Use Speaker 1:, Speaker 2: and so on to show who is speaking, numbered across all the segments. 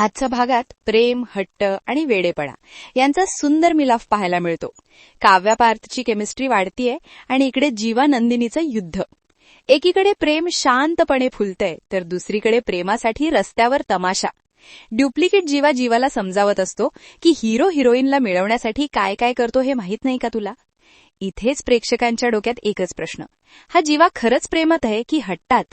Speaker 1: आजच्या भागात प्रेम हट्ट आणि वेडेपणा यांचा सुंदर मिलाफ पाहायला मिळतो. काव्या पार्थची केमिस्ट्री वाढतीये आणि इकडे जीवा नंदिनीचं युद्ध. एकीकडे प्रेम शांतपणे फुलतंय तर दुसरीकडे प्रेमासाठी रस्त्यावर तमाशा. ड्युप्लिकेट जीवा जीवाला समजावत असतो की हिरो हिरोईनला मिळवण्यासाठी काय काय करतो हे माहीत नाही का तुला? इथेच प्रेक्षकांच्या डोक्यात एकच प्रश्न. हा जीवा खरंच प्रेमात आहे की हट्टात?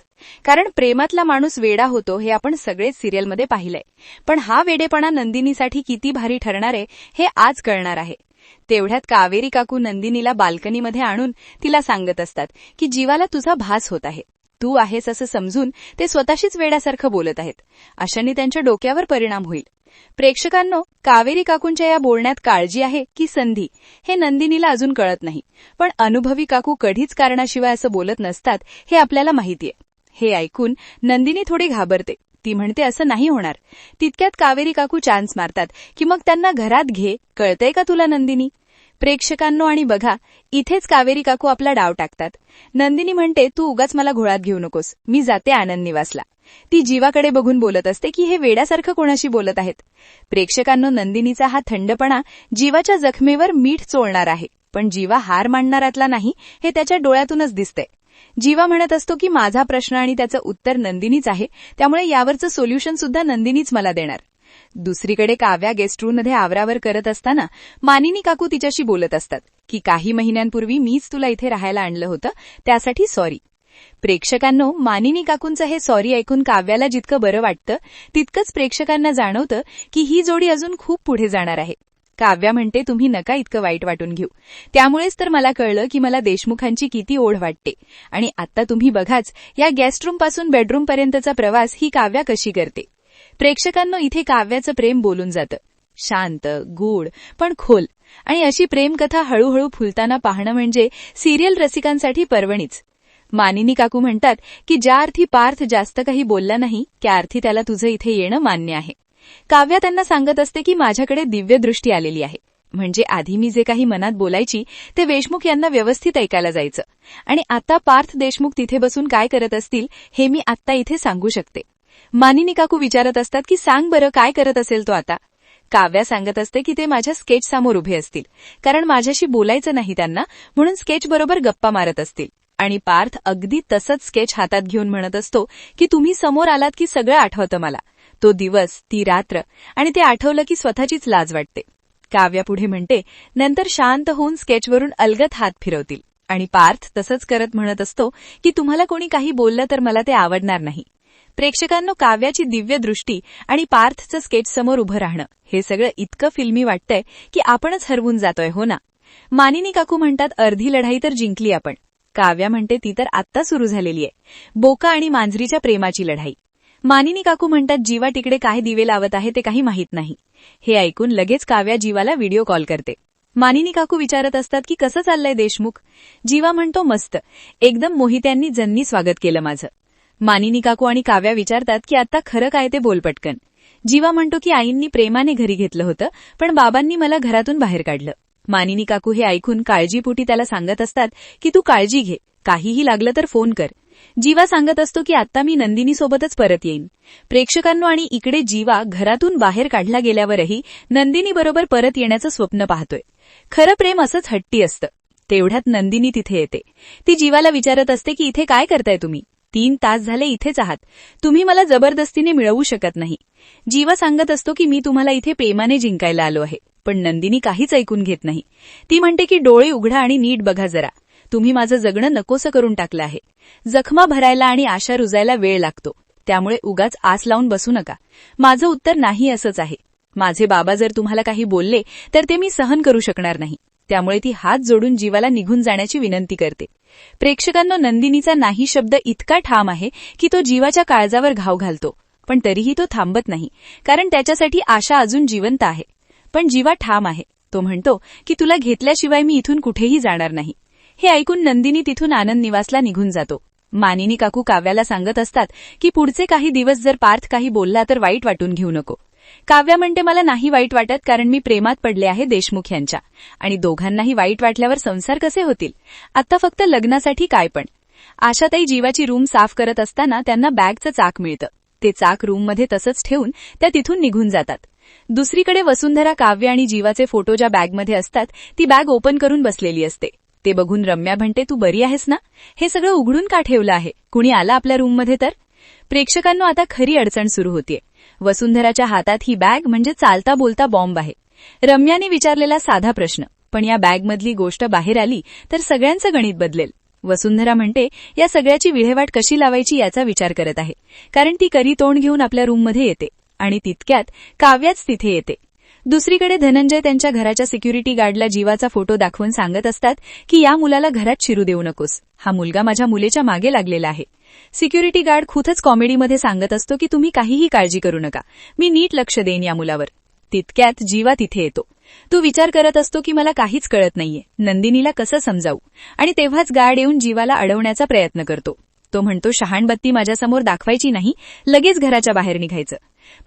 Speaker 1: कारण प्रेमातला माणूस वेडा होतो हे आपण सगळेच सिरियलमध्ये पाहिलंय. पण हा वेडेपणा नंदिनीसाठी किती भारी ठरणार आहे हे आज कळणार आहे. तेवढ्यात कावेरी काकू नंदिनीला बाल्कनीमध्ये आणून तिला सांगत असतात की जीवाला तुझा भास होत आहे. तू आहेस असं समजून ते स्वतःशीच वेड्यासारखं बोलत आहेत. अशांनी त्यांच्या डोक्यावर परिणाम होईल. प्रेक्षकांनो कावेरी काकूंच्या या बोलण्यात काळजी आहे की संधी हे नंदिनीला अजून कळत नाही. पण अनुभवी काकू कधीच कारणाशिवाय असं बोलत नसतात हे आपल्याला माहितीये. हे ऐकून नंदिनी थोडी घाबरते. ती म्हणते असं नाही होणार. तितक्यात कावेरी काकू चान्स मारतात. की मग त्यांना घरात घे. कळतंय का तुला नंदिनी? प्रेक्षकांनो आणि बघा इथेच कावेरी काकू आपला डाव टाकतात. नंदिनी म्हणते तू उगाच मला घोळात घेऊ नकोस. मी जाते आनंद निवासला. ती जीवाकडे बघून बोलत असते की हे वेड्यासारखं कोणाशी बोलत आहेत? प्रेक्षकांनो नंदिनीचा हा थंडपणा जीवाच्या जखमेवर मीठ चोळणार आहे. पण जीवा हार मांडणारातला नाही हे त्याच्या डोळ्यातूनच दिसतंय. जीवा म्हणत असतो की माझा प्रश्न आणि त्याचं उत्तर नंदिनीच आहे. त्यामुळे यावरचं सोल्युशन सुद्धा नंदिनीच मला देणार. दुसरीकडे काव्या गेस्ट रूममध्ये आवरावर करत असताना मानिनी काकू तिच्याशी बोलत असतात की काही महिन्यांपूर्वी मीच तुला इथे राहायला आणलं होतं त्यासाठी सॉरी प्रेक्षकांनो मानिनी काकूंचं हे सॉरी ऐकून काव्याला जितकं बरं वाटतं तितकंच प्रेक्षकांना जाणवतं की ही जोडी अजून खूप पुढे जाणार आहे. काव्या म्हणते तुम्ही नका इतकं वाईट वाटून घेऊ. त्यामुळेच तर मला कळलं की मला देशमुखांची किती ओढ वाटते. आणि आता तुम्ही बघाच या गेस्ट रूमपासून बेडरूमपर्यंतचा प्रवास ही काव्या कशी करते. प्रेक्षकांनो इथे काव्याचं प्रेम बोलून जातं. शांत गूढ पण खोल. आणि अशी प्रेमकथा हळूहळू फुलताना पाहणं म्हणजे सिरियल रसिकांसाठी पर्वणीच. मानिनी काकू म्हणतात की ज्या अर्थी पार्थ जास्त काही बोलला नाही त्या अर्थी त्याला तुझं इथे येणं मान्य आहे. काव्या त्यांना सांगत असते की माझ्याकडे दिव्यदृष्टी आलेली आहे. म्हणजे आधी मी जे काही मनात बोलायची ते देशमुख यांना व्यवस्थित ऐकायला जायचं. आणि आता पार्थ देशमुख तिथे बसून काय करत असतील हे मी आत्ता इथे सांगू शकते. मानिनी काकू विचारत असतात की सांग बरं काय करत असेल तो आता? काव्या सांगत असते की ते माझ्या स्केच समोर उभे असतील कारण माझ्याशी बोलायचं नाही त्यांना म्हणून स्केच बरोबर गप्पा मारत असतील. आणि पार्थ अगदी तसंच स्केच हातात घेऊन म्हणत असतो की तुम्ही समोर आलात की सगळं आठवतं मला. तो दिवस ती रात्र आणि ते आठवलं की स्वतःचीच लाज वाटते. काव्या पुढे म्हणते नंतर शांत होऊन स्केचवरून अलगत हात फिरवतील. आणि पार्थ तसंच करत म्हणत असतो की तुम्हाला कोणी काही बोललं तर मला ते आवडणार नाही. प्रेक्षकांनो काव्याची दिव्य दृष्टी आणि पार्थचं स्केच समोर उभं राहणं. हे सगळं इतकं फिल्मी वाटतंय की आपणच हरवून जातोय हो ना? मानिनी काकू म्हणतात अर्धी लढाई तर जिंकली आपण. काव्या म्हणते ती तर आत्ता सुरू झालेली आहे. बोका आणि मांजरीच्या प्रेमाची लढाई. मानिनी काकू म्हणतात जीवा तिकडे काय दिवे लावत आहे ते काही माहीत नाही. हे ऐकून लगेच काव्या जीवाला व्हिडिओ कॉल करते. मानिनी काकू विचारत असतात की कसं चाललंय देशमुख? जीवा म्हणतो मस्त. एकदम मोहित्यांनी जन्नी स्वागत केलं माझं. मानिनी काकू आणि काव्या विचारतात की आता खरं काय ते बोल पटकन. जीवा म्हणतो की आईंनी प्रेमाने घरी घेतलं होतं पण बाबांनी मला घरातून बाहेर काढलं. मानिनी काकू हे ऐकून काळजीपोटी त्याला सांगत असतात की तू काळजी घे काहीही लागलं तर फोन कर. जीवा सांगत असतो की आता मी नंदिनीसोबतच परत येईन. प्रेक्षकांनो आणि इकडे जीवा घरातून बाहेर काढला गेल्यावरही नंदिनीबरोबर परत येण्याचं स्वप्न पाहतोय. खरं प्रेम असंच हट्टी असतं. तेवढ्यात नंदिनी तिथे येते. ती जीवाला विचारत असते की इथे काय करताय तुम्ही? तीन तास झाले इथेच आहात. तुम्ही मला जबरदस्तीने मिळवू शकत नाही. जीवा सांगत असतो की मी तुम्हाला इथे प्रेमाने जिंकायला आलो आहे पण नंदिनी काहीच ऐकून घेत नाही. ती म्हणते की डोळे उघडा आणि नीट बघा जरा. तुम्ही माझं जगणं नकोसं करून टाकलं आहे. जखमा भरायला आणि आशा रुजायला वेळ लागतो. त्यामुळे उगाच आस लावून बसू नका. माझं उत्तर नाही असंच आहे. माझे बाबा जर तुम्हाला काही बोलले तर ते मी सहन करू शकणार नाही. त्यामुळे ती हात जोडून जीवाला निघून जाण्याची विनंती करते. प्रेक्षकांनो नंदिनीचा नाही शब्द इतका ठाम आहे की तो जीवाच्या काळजावर घाव घालतो पण तरीही तो थांबत नाही कारण त्याच्यासाठी आशा अजून जिवंत आहे. पण जीवा ठाम आहे. तो म्हणतो की तुला घेतल्याशिवाय मी इथून कुठेही जाणार नाही. हे ऐकून नंदिनी तिथून आनंद निवासला निघून जातो. मानिनी काकू काव्याला सांगत असतात की पुढचे काही दिवस जर पार्थ काही बोलला तर वाईट वाटून घेऊ नको. काव्या म्हणते मला नाही वाईट वाटत कारण मी प्रेमात पडले आहे देशमुख यांच्या. आणि दोघांनाही वाईट वाटल्यावर संसार कसे होतील? आता फक्त लग्नासाठी काय पण. आशाताई जीवाची रूम साफ करत असताना त्यांना बॅगचं चाक मिळतं. ते चाक रूममध्ये तसंच ठेवून त्या तिथून निघून जातात. दुसरीकडे वसुंधरा काव्य आणि जीवाचे फोटो ज्या बॅगमध्ये असतात ती बॅग ओपन करून बसलेली असते. ते बघून रम्या म्हणते तू बरी आहेस ना? हे सगळं उघडून का ठेवलं आहे? कुणी आला आपल्या रूममध्ये तर? प्रेक्षकांना आता खरी अडचण सुरू होतीये. वसुंधराच्या हातात ही बॅग म्हणजे चालता बोलता बॉम्ब आहे. रम्याने विचारलेला साधा प्रश्न पण या बॅगमधली गोष्ट बाहेर आली तर सगळ्यांचं गणित बदलेल. वसुंधरा म्हणते या सगळ्याची विल्हेवाट कशी लावायची याचा विचार करत आहे. कारण ती करी तोंड घेऊन आपल्या रूममध्ये येते आणि तितक्यात काव्याच तिथे येते. दुसरीकडे धनंजय त्यांच्या घराच्या सिक्युरिटी गार्डला जीवाचा फोटो दाखवून सांगत असतात की या मुलाला घरात शिरू देऊ नकोस. हा मुलगा माझ्या मुलीच्या मागे लागलेला आहे. सिक्युरिटी गार्ड खूपच कॉमेडीमध्ये सांगत असतो की तुम्ही काहीही काळजी करू नका. मी नीट लक्ष देईन या मुलावर. तितक्यात जीवा तिथे येतो. तो विचार करत असतो की मला काहीच कळत नाहीये. नंदिनीला कसं समजावू? आणि तेव्हाच गार्ड येऊन जीवाला अडवण्याचा प्रयत्न करतो. तो म्हणतो शहाणबत्ती माझ्यासमोर दाखवायची नाही. लगेच घराच्या बाहेर निघायचं.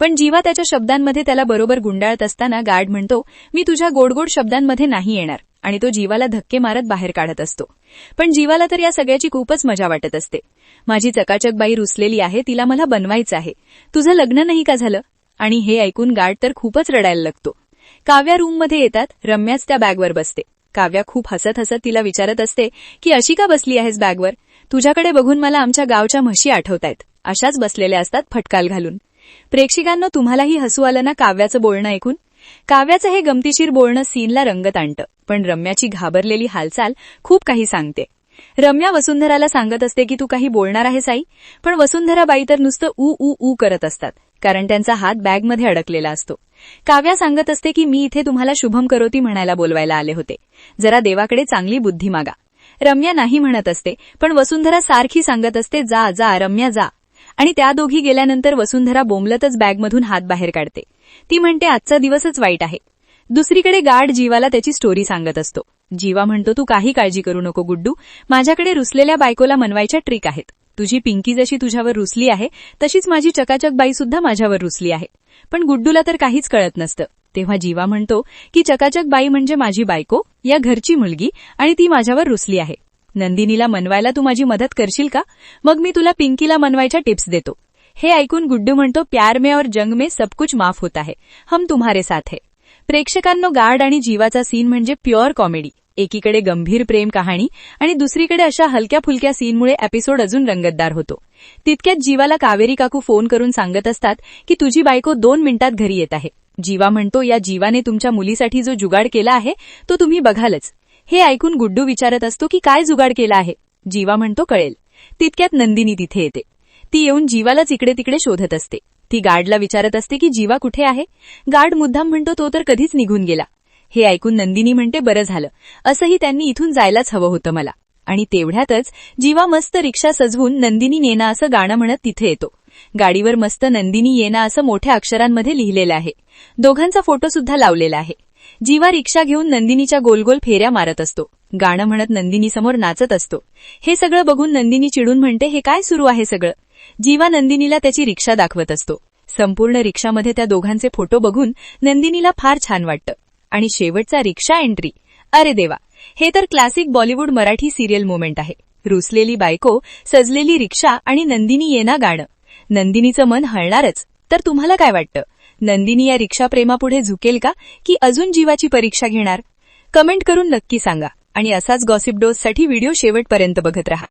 Speaker 1: पण जीवा त्याच्या शब्दांमध्ये त्याला बरोबर गुंडाळत असताना गार्ड म्हणतो मी तुझ्या गोडगोड शब्दांमध्ये नाही येणार. आणि तो जीवाला धक्के मारत बाहेर काढत असतो. पण जीवाला तर या सगळ्याची खूपच मजा वाटत असते. माझी चकाचक बाई रुसलेली आहे तिला मला बनवायचं आहे. तुझं लग्न नाही का झालं? आणि हे ऐकून गार्ड तर खूपच रडायला लागतो. काव्या रूममध्ये येतात रम्याच त्या बॅगवर बसते. काव्या खूप हसत हसत तिला विचारत असते की अशी का बसली आहेस बॅगवर? तुझ्याकडे बघून मला आमच्या गावच्या म्हशी आठवतायत. अशाच बसलेल्या असतात फटकाल घालून. प्रेक्षकांना तुम्हालाही हसू आलं ना काव्याचं बोलणं ऐकून? काव्याचं हे गमतीशीर बोलणं सीनला रंगत आणतं. पण रम्याची घाबरलेली हालचाल खूप काही सांगते. रम्या वसुंधराला सांगत असते की तू काही बोलणार आहेस आई पण वसुंधराबाई तर नुसतं ऊ ऊ ऊ करत असतात कारण त्यांचा हात बॅगमध्ये अडकलेला असतो. काव्या सांगत असते की मी इथे तुम्हाला शुभम करोती म्हणायला बोलवायला आले होते. जरा देवाकडे चांगली बुद्धी मागा. रम्या नाही म्हणत असते पण वसुंधरा सारखी सांगत असते जा जा रम्या जा. आणि त्या दोघी गेल्यानंतर वसुंधरा बोंबलतच बॅगमधून हात बाहेर काढते. ती म्हणते आजचा दिवसच वाईट आहे. दुसरीकडे गार्ड जीवाला त्याची स्टोरी सांगत असतो. जीवा म्हणतो तू काही काळजी करू नको गुड्डू. माझ्याकडे रुसलेल्या बायकोला मनवायच्या ट्रिक आहेत. तुझी पिंकी जशी तुझ्यावर रुसली आहे तशीच माझी चकाचक बाई सुद्धा माझ्यावर रुसली आहे. पण गुड्डूला तर काहीच कळत नसतं. तेव्हा जीवा म्हणतो की चकाचक बाई म्हणजे माझी बायको या घरची मुलगी आणि ती माझ्यावर रुसली आहे. नंदिनीला मनवायला तू माझी मदत करशील का? मग मी तुला पिंकीला मनवायच्या टिप्स देतो. हे ऐकून गुड्डू म्हणतो प्यार में और जंग में सब कुछ माफ होता है. हम तुम्हारे साथ है. प्रेक्षकांनो गार्ड आणि जीवाचा सीन म्हणजे प्युअर कॉमेडी एकीकडे गंभीर प्रेम कहाणी आणि दुसरीकडे अशा हलक्या फुलक्या सीनमुळे एपिसोड अजून रंगतदार होतो. तितक्यात जीवाला कावेरी काकू फोन करून सांगत असतात की तुझी बायको दोन मिनिटात घरी येत आहे. जीवा म्हणतो या जीवाने तुमच्या मुलीसाठी जो जुगाड केला आहे तो तुम्ही बघालच. हे ऐकून गुड्डू विचारत असतो की काय जुगाड केला आहे. जीवा म्हणतो कळेल. तितक्यात नंदिनी तिथे येते. ती येऊन जीवालाच इकडे तिकडे शोधत असते. ती गार्डला विचारत असते की जीवा कुठे आहे? गार्ड मुद्दाम म्हणतो तो तर कधीच निघून गेला. हे ऐकून नंदिनी म्हणते बरं झालं. असंही त्यांनी इथून जायलाच हवं होतं मला. आणि तेवढ्यातच जीवा मस्त रिक्षा सजवून नंदिनी नेना असं गाणं म्हणत तिथे येतो. गाडीवर मस्त नंदिनी येना असं मोठ्या अक्षरांमध्ये लिहिलेलं आहे. दोघांचा फोटो सुद्धा लावलेला आहे. जीवा रिक्षा घेऊन नंदिनीच्या गोलगोल फेऱ्या मारत असतो. गाणं म्हणत नंदिनीसमोर नाचत असतो. हे सगळं बघून नंदिनी चिडून म्हणते हे काय सुरू आहे सगळं? जीवा नंदिनीला त्याची रिक्षा दाखवत असतो. संपूर्ण रिक्षामध्ये त्या दोघांचे फोटो बघून नंदिनीला फार छान वाटतं. आणि शेवटचा रिक्षा एंट्री. अरे देवा! हे तर classic Bollywood Marathi serial moment आहे. रुसलेली बायको सजलेली रिक्षा आणि नंदिनी येना गाणं. नंदिनीचं मन हळणारच. तर तुम्हाला काय वाटतं? नंदिनी या रिक्षाप्रेमापुढे झुकेल का? की अजून जीवाची परीक्षा घेणार? कमेंट करून नक्की सांगा. आणि असाच गॉसिप डोससाठी व्हिडिओ शेवटपर्यंत बघत रहा.